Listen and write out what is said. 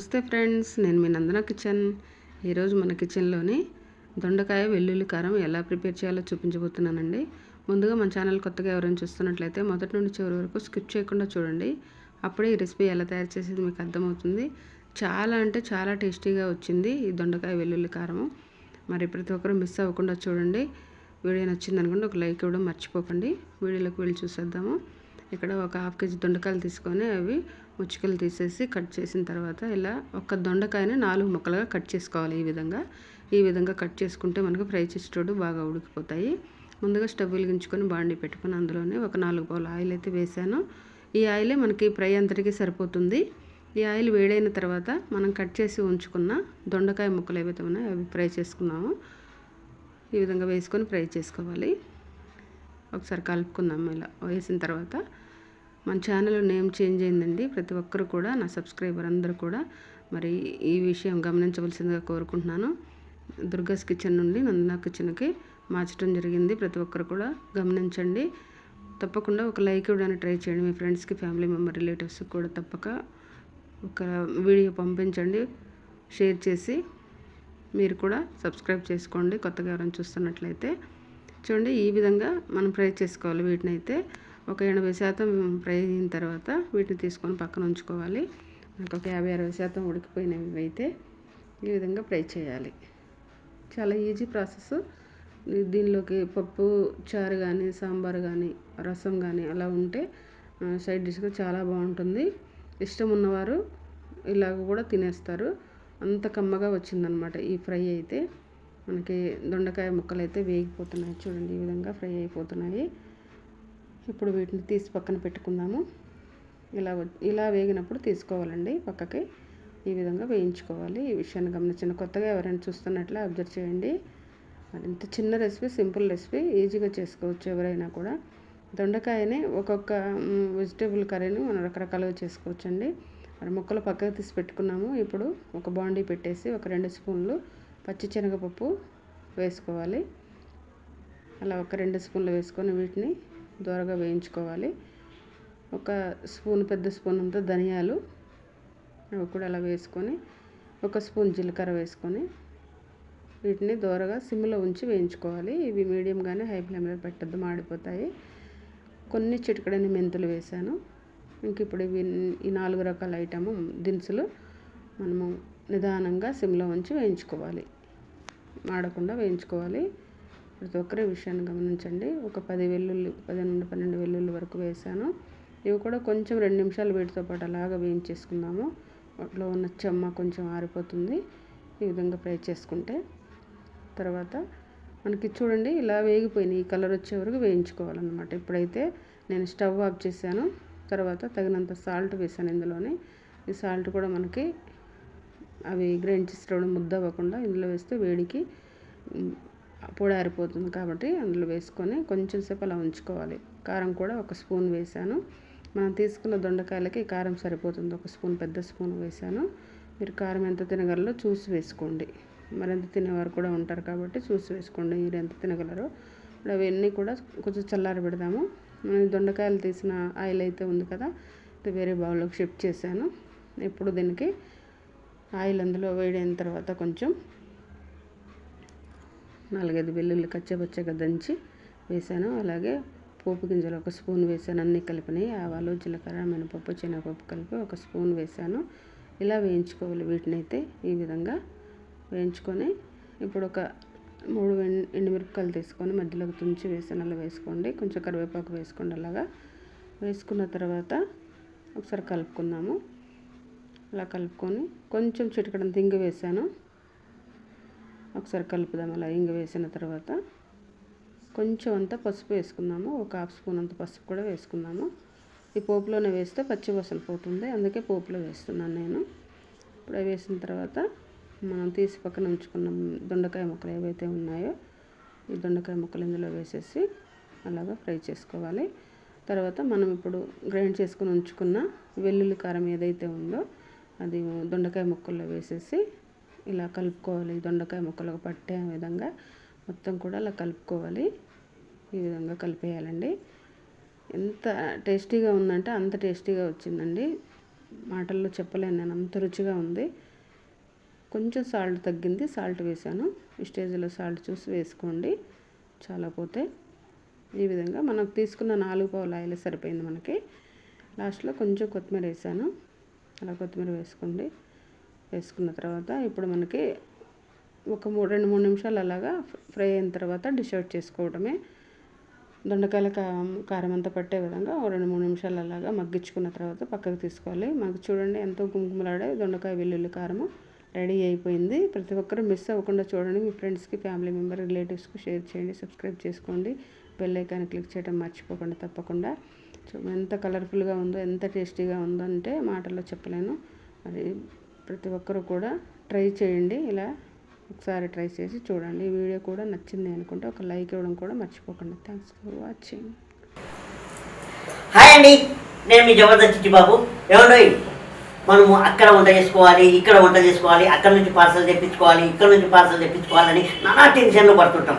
నమస్తే ఫ్రెండ్స్ నేను మీ నందన కిచెన్. ఈరోజు మన కిచెన్లోని దొండకాయ వెల్లుల్లి కారం ఎలా ప్రిపేర్ చేయాలో చూపించబోతున్నానండి. ముందుగా మన ఛానల్ కొత్తగా ఎవరైనా చూస్తున్నట్లయితే మొదటి నుండి చివరి వరకు స్కిప్ చేయకుండా చూడండి. అప్పుడే ఈ రెసిపీ ఎలా తయారు చేసేది మీకు అర్థమవుతుంది. చాలా అంటే చాలా టేస్టీగా వచ్చింది ఈ దొండకాయ వెల్లుల్లి కారము. మరి ప్రతి ఒక్కరూ మిస్ అవ్వకుండా చూడండి. వీడియో నచ్చింది అనుకోండి ఒక లైక్ ఇవ్వడం మర్చిపోకండి. వీడియోలోకి వెళ్ళి చూసేద్దాము. ఇక్కడ ఒక హాఫ్ కేజీ దొండకాయలు తీసుకొని అవి ముచ్చుకలు తీసేసి కట్ చేసిన తర్వాత ఇలా ఒక దొండకాయని నాలుగు ముక్కలుగా కట్ చేసుకోవాలి ఈ విధంగా. ఈ విధంగా కట్ చేసుకుంటే మనకు ఫ్రై చేసేటోడు బాగా ఉడికిపోతాయి. ముందుగా స్టవ్ వెలిగించుకొని బాండి పెట్టుకొని అందులోనే ఒక నాలుగు పావులు ఆయిల్ అయితే వేసాను. ఈ ఆయిలే మనకి ఫ్రై అంతటికీ సరిపోతుంది. ఈ ఆయిల్ వేడైన తర్వాత మనం కట్ చేసి ఉంచుకున్న దొండకాయ ముక్కలు ఏవైతే ఉన్నాయో అవి ఫ్రై చేసుకున్నాము. ఈ విధంగా వేసుకొని ఫ్రై చేసుకోవాలి. ఒకసారి కలుపుకుందాం ఇలా వేసిన తర్వాత. మన ఛానల్ నేమ్ చేంజ్ అయిందండి. ప్రతి ఒక్కరు కూడా నా సబ్స్క్రైబర్ అందరూ కూడా మరి ఈ విషయం గమనించవలసిందిగా కోరుకుంటున్నాను. దుర్గాస్ కిచెన్ నుండి నందనా కిచెన్కి మార్చడం జరిగింది. ప్రతి ఒక్కరు కూడా గమనించండి. తప్పకుండా ఒక లైక్ ఇవ్వడానికి ట్రై చేయండి. మీ ఫ్రెండ్స్కి ఫ్యామిలీ మెంబర్ రిలేటివ్స్కి కూడా తప్పక ఒక వీడియో పంపించండి. షేర్ చేసి మీరు కూడా సబ్స్క్రైబ్ చేసుకోండి. కొత్తగా ఎవరైనా చూస్తున్నట్లయితే చూడండి ఈ విధంగా మనం ఫ్రై చేసుకోవాలి. వీటిని అయితే ఒక ఎనభై శాతం ఫ్రై అయిన తర్వాత వీటిని తీసుకొని పక్కన ఉంచుకోవాలి. మనకు ఒక యాభై అరవై శాతం ఉడికిపోయినవి అయితే ఈ విధంగా ఫ్రై చేయాలి. చాలా ఈజీ ప్రాసెస్. దీనిలోకి పప్పు చారు కానీ సాంబార్ కానీ రసం కానీ అలా ఉంటే సైడ్ డిష్గా చాలా బాగుంటుంది. ఇష్టం ఉన్నవారు ఇలాగ కూడా తినేస్తారు. అంత కమ్మగా వచ్చిందనమాట ఈ ఫ్రై అయితే. మనకి దొండకాయ ముక్కలు అయితే వేగిపోతున్నాయి. చూడండి ఈ విధంగా ఫ్రై అయిపోతున్నాయి. ఇప్పుడు వీటిని తీసి పక్కన పెట్టుకుందాము. ఇలా ఇలా వేగినప్పుడు తీసుకోవాలండి పక్కకి. ఈ విధంగా వేయించుకోవాలి. ఈ విషయాన్ని గమనించిన కొత్తగా ఎవరైనా చూస్తున్నట్లే అబ్జర్వ్ చేయండి. ఇంత చిన్న రెసిపీ సింపుల్ రెసిపీ ఈజీగా చేసుకోవచ్చు ఎవరైనా కూడా. దొండకాయని ఒక్కొక్క వెజిటేబుల్ కర్రీని మనం రకరకాలుగా చేసుకోవచ్చు అండి మరి ముక్కలు పక్కకు తీసి పెట్టుకున్నాము. ఇప్పుడు ఒక బాండీ పెట్టేసి ఒక రెండు స్పూన్లు పచ్చి శనగపప్పు వేసుకోవాలి. అలా ఒక రెండు స్పూన్లు వేసుకొని వీటిని దూరగా వేయించుకోవాలి. ఒక స్పూన్ పెద్ద స్పూన్ అంత ధనియాలు అవి కూడా అలా వేసుకొని ఒక స్పూన్ జీలకర్ర వేసుకొని వీటిని దూరగా సిమ్లో ఉంచి వేయించుకోవాలి. ఇవి మీడియంగానే హై ఫ్లేమ్లో పెట్టద్దు మాడిపోతాయి. కొన్ని చిటికడని మెంతులు వేసాను. ఇంక ఇప్పుడు ఇవి ఈ నాలుగు రకాల ఐటము దినుసులు మనము నిదానంగా సిమ్లో ఉంచి వేయించుకోవాలి. మాడకుండా వేయించుకోవాలి. ప్రతి ఒక్కరి విషయాన్ని గమనించండి. ఒక పది వెల్లుల్లి పది నుండి పన్నెండు వెల్లుల్లి వరకు వేసాను. ఇవి కూడా కొంచెం రెండు నిమిషాలు వీటితో పాటు అలాగా వేయించేసుకుందాము. వాటిలో ఉన్న చెమ్మ కొంచెం ఆరిపోతుంది. ఈ విధంగా ఫ్రై చేసుకుంటే. తర్వాత మనకి చూడండి ఇలా వేగిపోయినాయి. ఈ కలర్ వచ్చే వరకు వేయించుకోవాలన్నమాట. ఇప్పుడైతే నేను స్టవ్ ఆఫ్ చేశాను. తర్వాత తగినంత సాల్ట్ వేసాను ఇందులోనే. ఈ సాల్ట్ కూడా మనకి అవి గ్రైండ్ చేసేటప్పుడు ముద్ద అవ్వకుండా ఇందులో వేస్తే వేడికి పొడారిపోతుంది కాబట్టి అందులో వేసుకొని కొంచెం సేపు అలా ఉంచుకోవాలి. కారం కూడా ఒక స్పూన్ వేసాను. మనం తీసుకున్న దొండకాయలకి కారం సరిపోతుంది. ఒక స్పూన్ పెద్ద స్పూన్ వేసాను. మీరు కారం ఎంత తినగలరో చూసి వేసుకోండి. మరింత తినేవారు కూడా ఉంటారు కాబట్టి చూసి వేసుకోండి మీరు ఎంత తినగలరో. అవన్నీ కూడా కొంచెం చల్లారి పెడదాము. దొండకాయలు తీసిన ఆయిల్ అయితే ఉంది కదా వేరే బౌల్లోకి షిఫ్ట్ చేశాను. ఇప్పుడు దీనికి ఆయిల్ అందులో వేడైన తర్వాత కొంచెం నాలుగైదు వెల్లుల్లి కచ్చపచ్చగా దంచి వేసాను. అలాగే పోపు గింజలు ఒక స్పూన్ వేసాను. అన్నీ కలిపినాయి ఆవాలు జీలకర్ర మినపప్పు శనగపప్పు కలిపి ఒక స్పూన్ వేసాను. ఇలా వేయించుకోవాలి వీటిని అయితే ఈ విధంగా వేయించుకొని. ఇప్పుడు ఒక మూడు ఎండుమిరపకాయలు తీసుకొని మధ్యలోకి తుంచి వేసాను అలా వేసుకోండి. కొంచెం కరివేపాకు వేసుకోండి. అలాగా వేసుకున్న తర్వాత ఒకసారి కలుపుకుందాము. అలా కలుపుకొని కొంచెం చిటికడంత ఇంగు వేసాను. ఒకసారి కలుపుదాం అలా ఇంగు వేసిన తర్వాత. కొంచెం అంతా పసుపు వేసుకుందాము. ఒక హాఫ్ స్పూన్ అంత పసుపు కూడా వేసుకుందాము. ఈ పోపులోనే వేస్తే పచ్చి వసలు పోతుంది. అందుకే పోపులో వేస్తున్నాను నేను. ఇప్పుడు వేసిన తర్వాత మనం తీసి పక్కన ఉంచుకున్న దొండకాయ ముక్కలు ఏవైతే ఉన్నాయో ఈ దొండకాయ ముక్కలు ఇందులో వేసేసి అలాగా ఫ్రై చేసుకోవాలి. తర్వాత మనం ఇప్పుడు గ్రైండ్ చేసుకుని ఉంచుకున్న వెల్లుల్లి కారం ఏదైతే ఉందో అది దొండకాయ ముక్కల్లో వేసేసి ఇలా కలుపుకోవాలి. దొండకాయ ముక్కలకు పట్టే విధంగా మొత్తం కూడా అలా కలుపుకోవాలి. ఈ విధంగా కలిపేయాలండి. ఎంత టేస్టీగా ఉందంటే అంత టేస్టీగా వచ్చిందండి. మాటల్లో చెప్పలేను నేను అంత రుచిగా ఉంది. కొంచెం సాల్ట్ తగ్గింది. సాల్ట్ వేసాను. ఈ స్టేజ్లో సాల్ట్ చూసి వేసుకోండి. చాలా పోతే ఈ విధంగా మనం తీసుకున్న నాలుగు పావులు ఆయిల్ సరిపోయింది మనకి. లాస్ట్లో కొంచెం కొత్తిమీర వేసాను. అలా కొత్తిమీర వేసుకోండి. వేసుకున్న తర్వాత ఇప్పుడు మనకి ఒక మూడు రెండు మూడు నిమిషాలు అలాగా ఫ్రై అయిన తర్వాత డిష్ అవుట్ చేసుకోవడమే. దొండకాయల కారం అంతా పట్టే విధంగా ఒక రెండు మూడు నిమిషాలు అలాగా మగ్గించుకున్న తర్వాత పక్కకు తీసుకోవాలి. మనకు చూడండి ఎంతో గుమ్గుమలాడే దొండకాయ వెల్లుల్లి కారము రెడీ అయిపోయింది. ప్రతి ఒక్కరూ మిస్ అవ్వకుండా చూడండి. మీ ఫ్రెండ్స్కి ఫ్యామిలీ మెంబర్ రిలేటివ్స్కి షేర్ చేయండి సబ్స్క్రైబ్ చేసుకోండి. బెల్ ఐకాన్ క్లిక్ చేయడం మర్చిపోకుండా తప్పకుండా. ఎంత కలర్ఫుల్గా ఉందో ఎంత టేస్టీగా ఉందో అంటే మాటల్లో చెప్పలేను. మరి ప్రతి ఒక్కరు కూడా ట్రై చేయండి. ఇలా ఒకసారి ట్రై చేసి చూడండి. ఈ వీడియో కూడా నచ్చింది అనుకుంటే ఒక లైక్ ఇవ్వడం కూడా మర్చిపోకండి. థ్యాంక్స్ ఫర్ వాచింగ్ హాయ్ అండి. నేను మీ జబర్దస్త్ చిట్టిబాబు ఏమండి? మనము అక్కడ వంట చేసుకోవాలి ఇక్కడ వంట చేసుకోవాలి అక్కడ నుంచి పార్సల్ తెప్పించుకోవాలి ఇక్కడ నుంచి పార్సల్ తెప్పించుకోవాలని నానా టెన్షన్లు పడుతుంటాం.